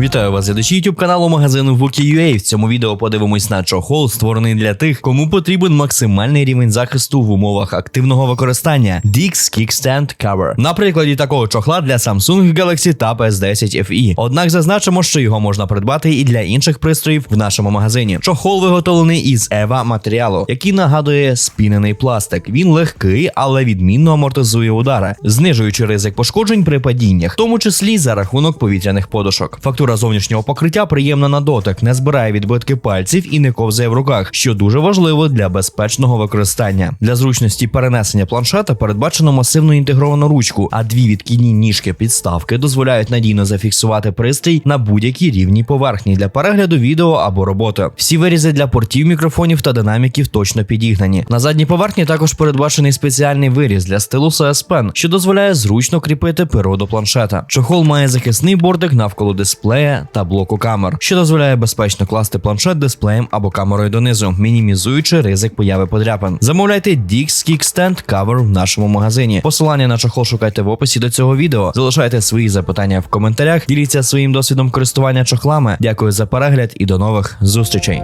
Вітаю вас, глядачі YouTube каналу магазину Wookie.ua. В цьому відео подивимось на чохол, створений для тих, кому потрібен максимальний рівень захисту в умовах активного використання Dix Kickstand Cover. На прикладі такого чохла для Samsung Galaxy Tab S10 FE. Однак зазначимо, що його можна придбати і для інших пристроїв в нашому магазині. Чохол виготовлений із EVA матеріалу, який нагадує спінений пластик. Він легкий, але відмінно амортизує удари, знижуючи ризик пошкоджень при падіннях, в тому числі за рахунок повітряних подушок. Фактура зовнішнього покриття приємна на дотик, не збирає відбитки пальців і не ковзає в руках, що дуже важливо для безпечного використання. Для зручності перенесення планшета передбачено масивну інтегровану ручку, а дві відкидні ніжки підставки дозволяють надійно зафіксувати пристрій на будь-якій рівній поверхні для перегляду відео або роботи. Всі вирізи для портів мікрофонів та динаміків точно підігнані. На задній поверхні також передбачений спеціальний виріз для стилуса S Pen, що дозволяє зручно кріпити перо до планшета. Чохол має захисний бортик навколо дисплея та блоку камер, що дозволяє безпечно класти планшет дисплеєм або камерою донизу, мінімізуючи ризик появи подряпин. Замовляйте Dix Kickstand Cover в нашому магазині. Посилання на чохол шукайте в описі до цього відео. Залишайте свої запитання в коментарях, діліться своїм досвідом користування чохлами. Дякую за перегляд і до нових зустрічей.